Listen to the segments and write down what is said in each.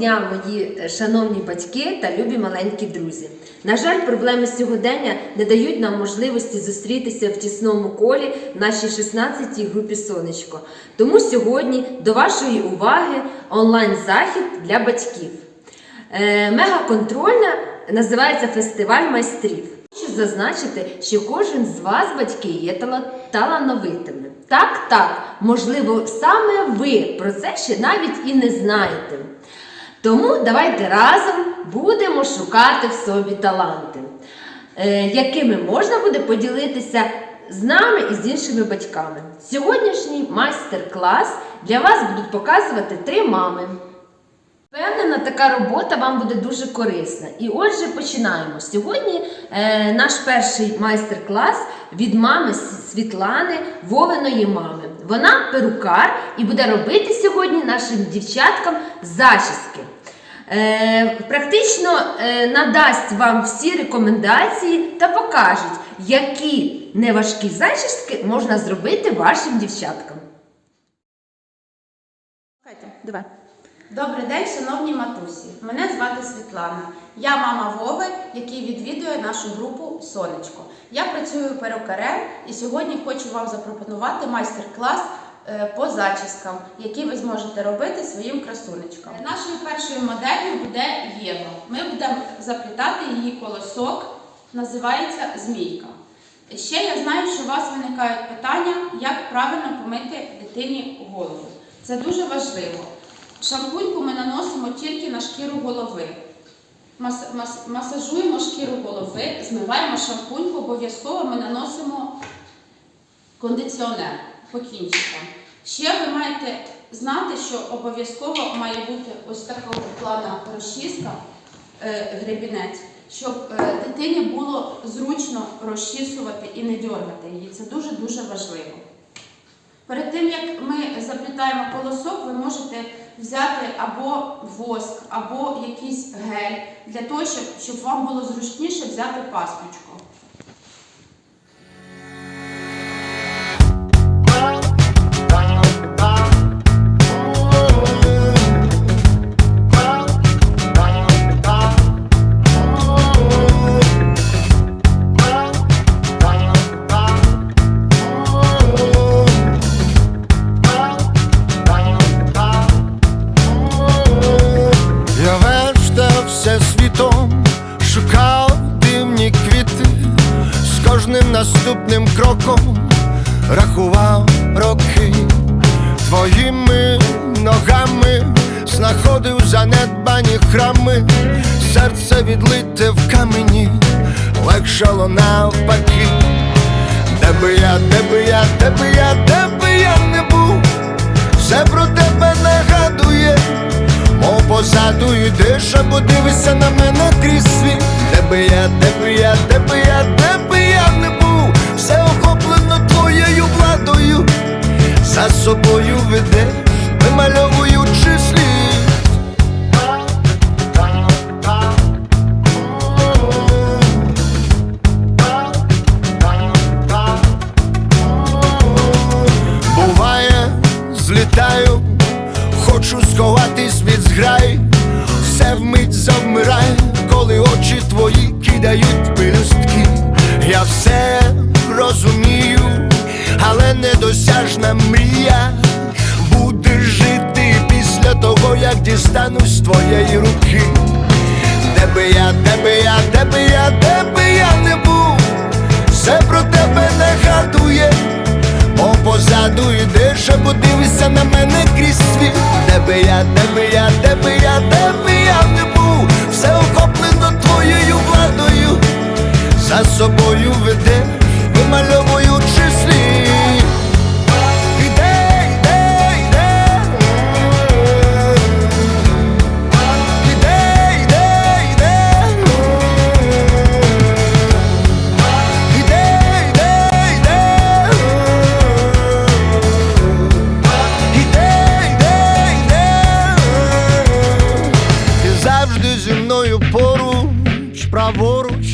дня, мої е, шановні батьки та любі маленькі друзі. На жаль, проблеми сьогодення не дають нам можливості зустрітися в тісному колі в нашій 16-й групі Сонечко. Тому сьогодні до вашої уваги онлайн-захід для батьків. Е, Мегаконтрольна називається фестиваль майстрів. Хочу зазначити, що кожен з вас, батьки, є тала- талановитими. Так, так, можливо, саме ви про це ще навіть і не знаєте. Тому давайте разом будемо шукати в собі таланти, е, якими можна буде поділитися з нами і з іншими батьками. Сьогоднішній майстер-клас для вас будуть показувати три мами. Впевнена, така робота вам буде дуже корисна. І отже, починаємо. Сьогодні е, наш перший майстер-клас від мами Світлани, Вовиної мами. Вона перукар і буде робити сьогодні нашим дівчаткам зачіски. Е, практично е, надасть вам всі рекомендації та покажуть, які неважкі зачіски можна зробити вашим дівчаткам. Давай. Добрий день, шановні матусі. Мене звати Світлана. Я мама Вови, який відвідує нашу групу Сонечко. Я працюю перукарем і сьогодні хочу вам запропонувати майстер-клас по зачіскам, які ви зможете робити своїм красунечкам. Нашою першою моделлю буде Єва. Ми будемо заплітати її колосок, називається змійка. Ще я знаю, що у вас виникають питання, як правильно помити дитині голову. Це дуже важливо. Шампуньку ми наносимо тільки на шкіру голови. Мас- мас- масажуємо шкіру голови, змиваємо шампуньку, обов'язково ми наносимо кондиціонер по. Ще ви маєте знати, що обов'язково має бути ось такого плану розчіска, е, гребінець, щоб е, дитині було зручно розчісувати і не дергати її. Це дуже-дуже важливо. Перед тим як ми заплітаємо колосок, ви можете взяти або воск, або якийсь гель для того, щоб, щоб вам було зручніше взяти пасмочку. Наступним кроком рахував роки, твоїми ногами знаходив занедбані храми, серце відлите в камені, легшало навпаки. Де би я, де би я, де би я, де би я не був, все про тебе нагадує. Мов позаду йдеш, або дивишся на мене крізь світ Де би я, де би я, де би я, де би я з твоєї руки. Де би я, де би я, де би я, де би я не був, все про тебе нагадує. Мов позаду йдеш, або дивишся на мене крізь світ Де би я, де би я, де би я, де би я не був, все охоплено твоєю владою, за собою ведеш, вимальовуючи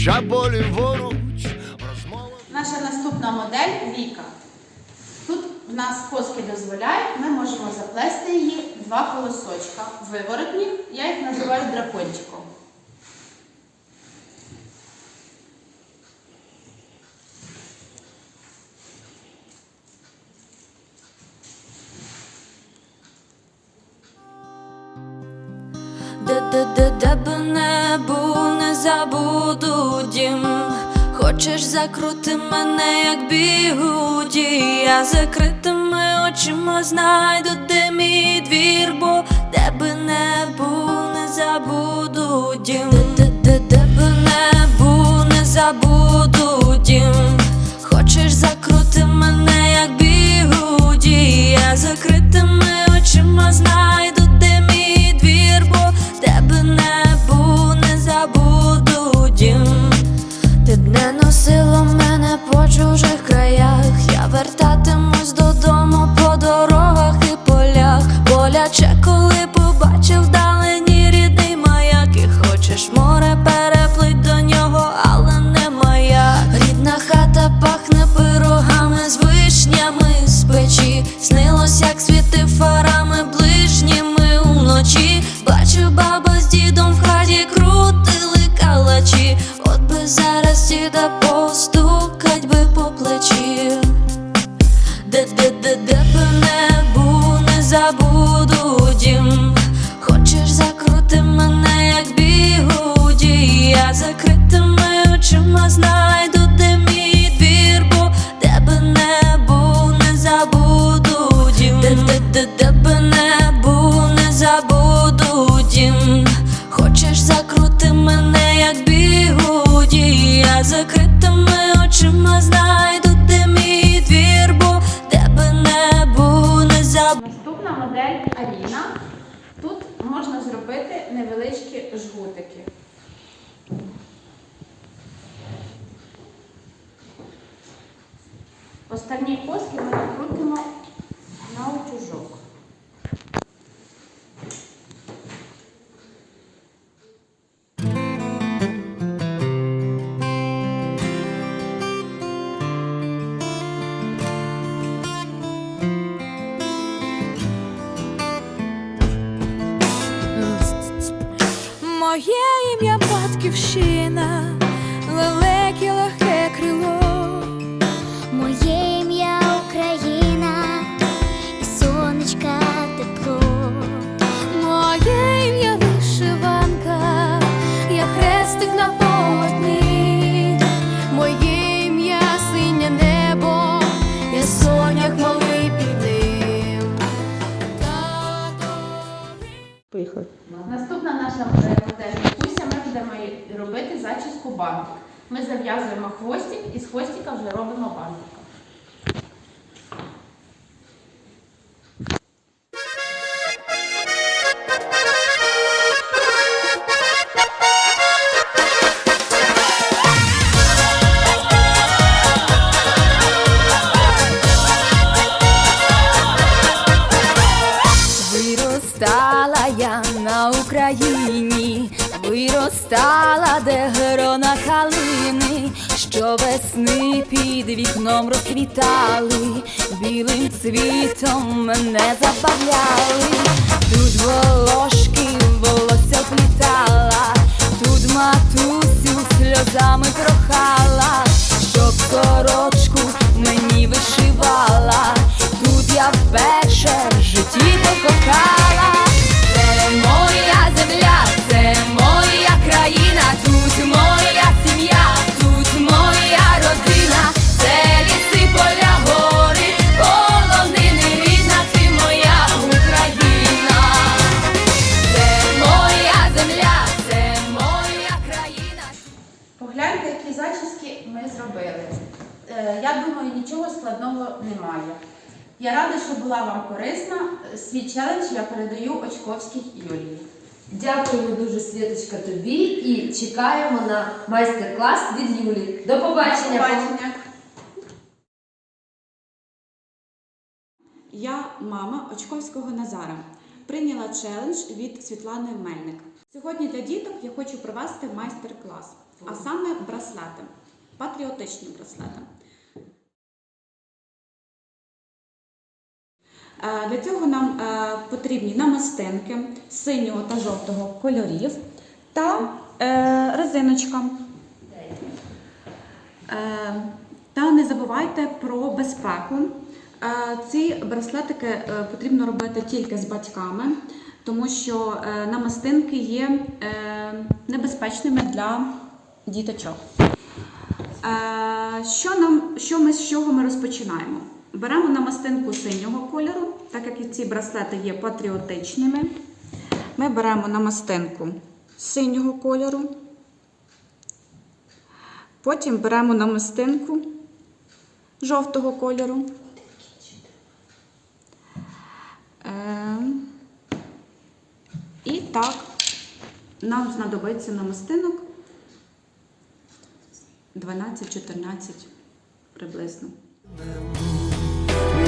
праворуч або ліворуч Розмова Наша наступна модель Віка. Тут в нас коски дозволяють, ми можемо заплести її два колосочка виворотні. Я їх називаю дракончиком. Дім. Хочеш закрути мене, як бігуді, я закритими очима знайду, де мій двір, бо де би не був, не забуду дім. Де, де, де, де би не був, не забуду дім. Хочеш закрути мене, як бігуді, я закритими очима знайду, де мій двір, бо тебе не зараз діда бігуді, я закритими очима знайду, ти мій двір, бо тебе не був, не забуду. Наступна модель Аріна. Тут можна зробити невеличкі жгутики. Останні коски наша модельна Куся, ми будемо робити зачіску бантик. Ми зав'язуємо хвостик і з хвостика вже робимо бантика. Вікном розквітали, білим цвітом мене забавляли, тут Я думаю, нічого складного немає. Я рада, що була вам корисна. Свій челендж я передаю Очковській Юлії. Дякуємо дуже, Світочка, тобі і чекаємо на майстер-клас від Юлі. До побачення! До побачення. Я мама Очковського Назара. Прийняла челендж від Світлани Мельник. Сьогодні для діток я хочу провести майстер-клас, а саме браслети, патріотичні браслети. Для цього нам е, потрібні намистинки синього та жовтого кольорів та е, резиночка. Е, Та не забувайте про безпеку. Е, Ці браслетики е, потрібно робити тільки з батьками, тому що е, намистинки є е, небезпечними для діточок. Е, Що нам, що ми з чого ми розпочинаємо? Беремо намистинку синього кольору, так як і ці браслети є патріотичними. Ми беремо намистинку синього кольору. Потім беремо намистинку жовтого кольору. Е, І так, нам знадобиться намистинок 12-14 приблизно.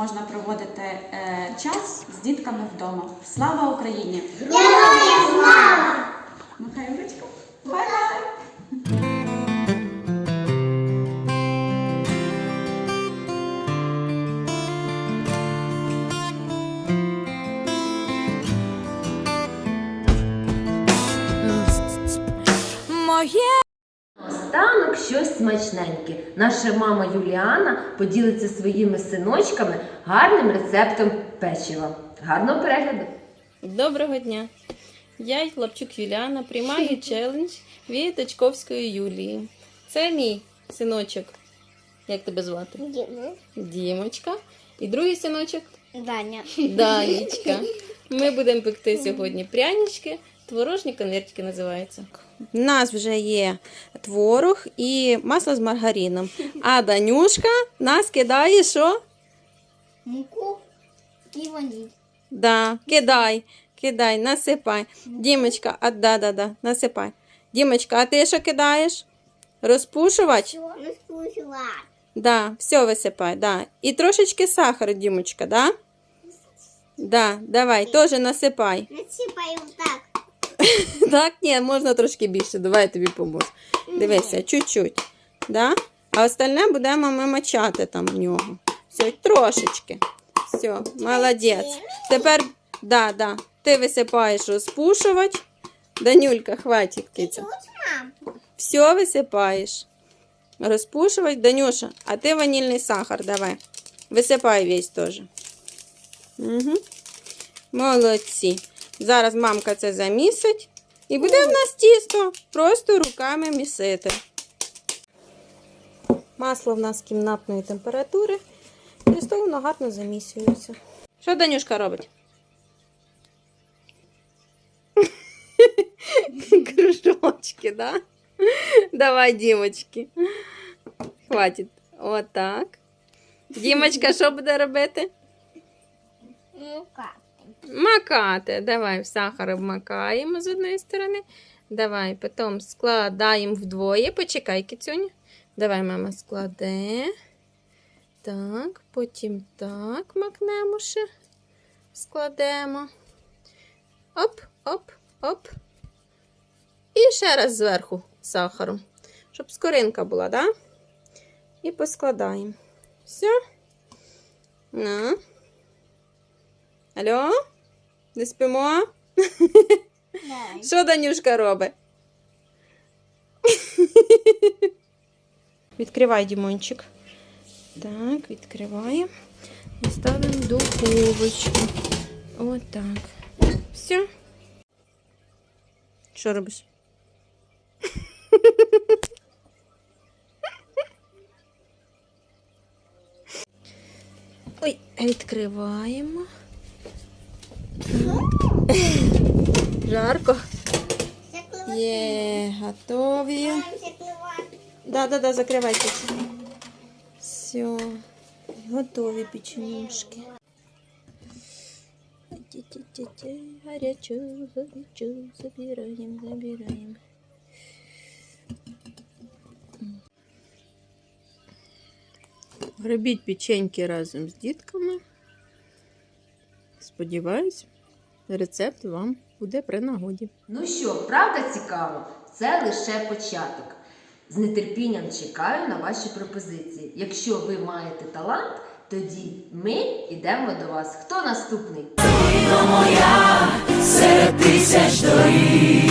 Можна проводити е, час з дітками вдома. Слава Україні! Героям слава! Михайло ручку. Бай-бай! Смачненьке. Наша мама Юліана поділиться своїми синочками гарним рецептом печива. Гарного перегляду! Доброго дня! Я Лапчук Юліана приймаю челендж від Очковської Юлії. Це мій синочок. Як тебе звати? Дімочка. І другий синочок Даня. Данічка. Ми будемо пекти сьогодні прянички. Творожні конвертики називаються. У нас вже є творог і масло з маргарином. А Данюшка нас кидає що? Муку і ваніль. Да, кидай, кидай, насипай. Дімочка, а да, да, да, насипай. Дімочка, а ти що кидаєш? Розпушувач? Що? Да, все висипай, да. І трошечки сахару, Дімочка, да? Да, давай, теж насипай. Насипаю так. Так, ні, можна трошки більше, давай я тобі поможу. Дивися, чуть-чуть. Да? А остальне будемо ми мачати там в нього. Все, трошечки. Все, молодець. Тепер, да, да, ти висипаєш розпушувач. Данюлька, хватить киця. Все висипаєш. Розпушувач, Данюша, а ти ванільний сахар давай. Висипай весь теж. Угу. Молодці. Зараз мамка це замісить. І буде в нас тісто. Просто руками місити. Масло в нас кімнатної температури. Тісто воно гарно замісюється. Що Данюшка робить? Кружочки, да? Давай, Дімочки. Хватить. Отак. Дімочка, що буде робити? Мука. Макати. Давай в сахар обмакаємо з одної сторони. Давай, потім складаємо вдвоє. Почекай, кицюня. Давай, мама складе. Так, потім так макнемо ще. Складемо. Оп, оп, оп. І ще раз зверху сахаром. Щоб скоринка була, да? І поскладаємо. Все. На. Алло? Не спимо? Що Данюшка робить? Відкривай, Дімончик. Так, відкриваємо. І ставимо духовочку. Отак. Все. Що робиш? Ой, відкриваємо. Жарко. Є, готові. Да, да, да, закривайте. Все. готові печенюшки. Ті-ті-ті-ті, Гарячо, гарячо, забираємо, забираємо. Робіть печеньки разом з дітками. Сподіваюсь, рецепт вам буде при нагоді. Ну що, правда цікаво? Це лише початок. З нетерпінням чекаю на ваші пропозиції. Якщо ви маєте талант, тоді ми йдемо до вас. Хто наступний? серед тисяч доріг.